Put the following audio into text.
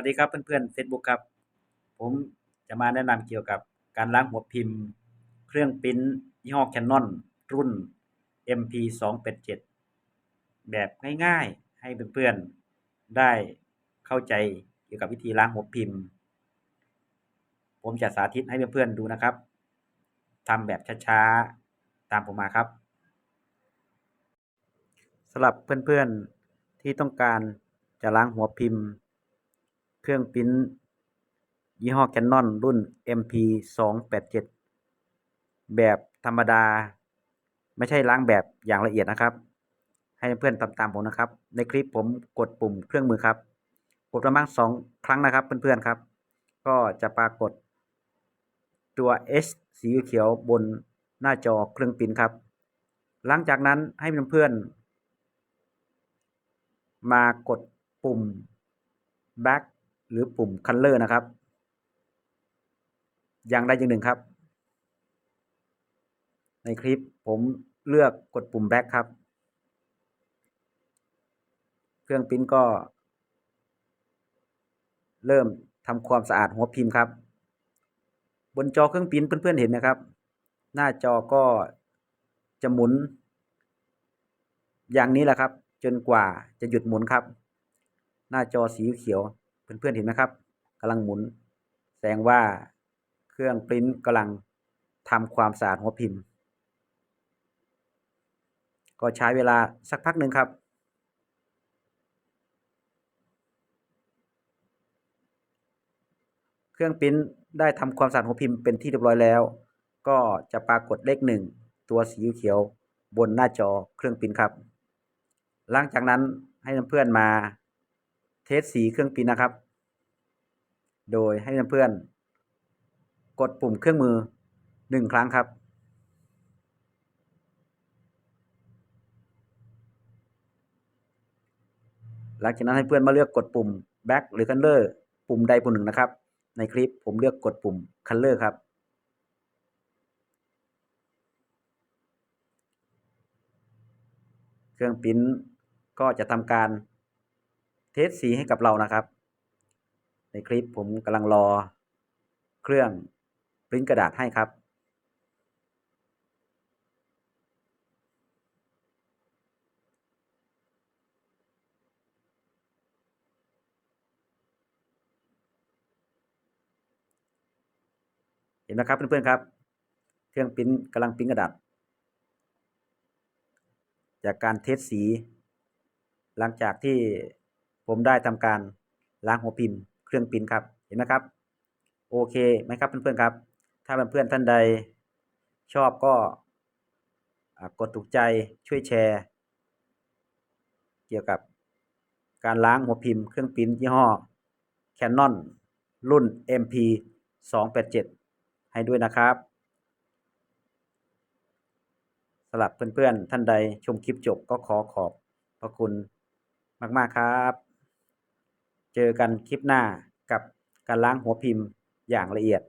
วัสดีครับเพื่อนๆ Facebook ครับ ผมจะมาแนะนำเกี่ยวกับการล้างหัวพิมพ์ เครื่องปริ้นยี่ห้อ Canon รุ่น MP 2 8 7แบบง่ายๆ ให้เพื่อนๆ ได้เข้าใจเกี่ยวกับวิธีล้างหัวพิมพ์ ผมจะสาธิตให้เพื่อนๆ ดูนะครับทำแบบช้าๆ ตามผมมาครับสำหรับเพื่อนๆ ที่ต้องการจะล้างหัวพิมพ์ เครื่องปริ้นยี่ห้อ Canon รุ่น MP 2 8 7แบบธรรมดา ไม่ใช่ล้างแบบอย่างละเอียดนะครับ ให้เพื่อนทำตามผมนะครับ ในคลิปผมกดปุ่มเครื่องมือครับ กดประมาณสองครั้งนะครับ เพื่อนๆครับ ก็จะปรากฏ ตัว H สีเขียวบนหน้าจอเครื่องปริ้นครับ หลังจากนั้นให้เพื่อนๆมากดปุ่ม back หรือปุ่ม color นะครับ อย่างใดอย่างหนึ่งครับ ในคลิปผมเลือกกดปุ่ม back ครับ เครื่องปริ้นก็ เริ่มทำความสะอาดหัวพิมพ์ครับ บนจอเครื่องปริ้นเพื่อนๆเห็นนะครับ หน้าจอก็จะหมุน อย่างนี้แหละครับ จนกว่าจะหยุดหมุนครับ หน้าจอสีเขียว เพื่อนๆเห็นไหมครับกำลังหมุน แสดงว่าเครื่องปริ้นกำลังทำความสะอาดหัวพิมพ์ ก็ใช้เวลาสักพักหนึ่งครับ เครื่องปริ้นได้ทำความสะอาดหัวพิมพ์เป็นที่เรียบร้อยแล้ว ก็จะปรากฏเลขหนึ่งตัวสีเขียวบนหน้าจอเครื่องปริ้นครับ หลังจากนั้นให้เพื่อนๆมา เทสสีเครื่องปิ้นนะครับ โดยให้เพื่อนๆกดปุ่มเครื่องมือหนึ่งครั้งครับ หลังจากนั้นให้เพื่อนมาเลือกกดปุ่ม back หรือ color ปุ่มใดปุ่มหนึ่งนะครับ ในคลิปผมเลือกกดปุ่ม color ครับเครื่องปิ้นก็จะทำการ ทสสีให้กับเรานะครับ ในคลิปผมกำลังรอเครื่องปริ้นกระดาษให้ครับ เห็นไหมครับเพื่อนๆครับ เครื่องปริ้นกำลังปริ้นกระดาษ จากการเทสสี หลังจากที่ ผมได้ทำการล้างหัวพิมพ์เครื่องปริ้นครับ เห็นไหมครับ โอเคไหมครับเพื่อนๆครับ ถ้าเพื่อนๆท่านใดชอบก็กดถูกใจช่วยแชร์ เกี่ยวกับการล้างหัวพิมพ์เครื่องปริ้นยี่ห้อ Canon รุ่น MP 287 ให้ด้วยนะครับสำหรับเพื่อนๆท่านใดชมคลิปจบก็ขอขอบพระคุณมาก ๆ ครับ เจอกันคลิปหน้ากับการล้างหัวพิมพ์อย่างละเอียด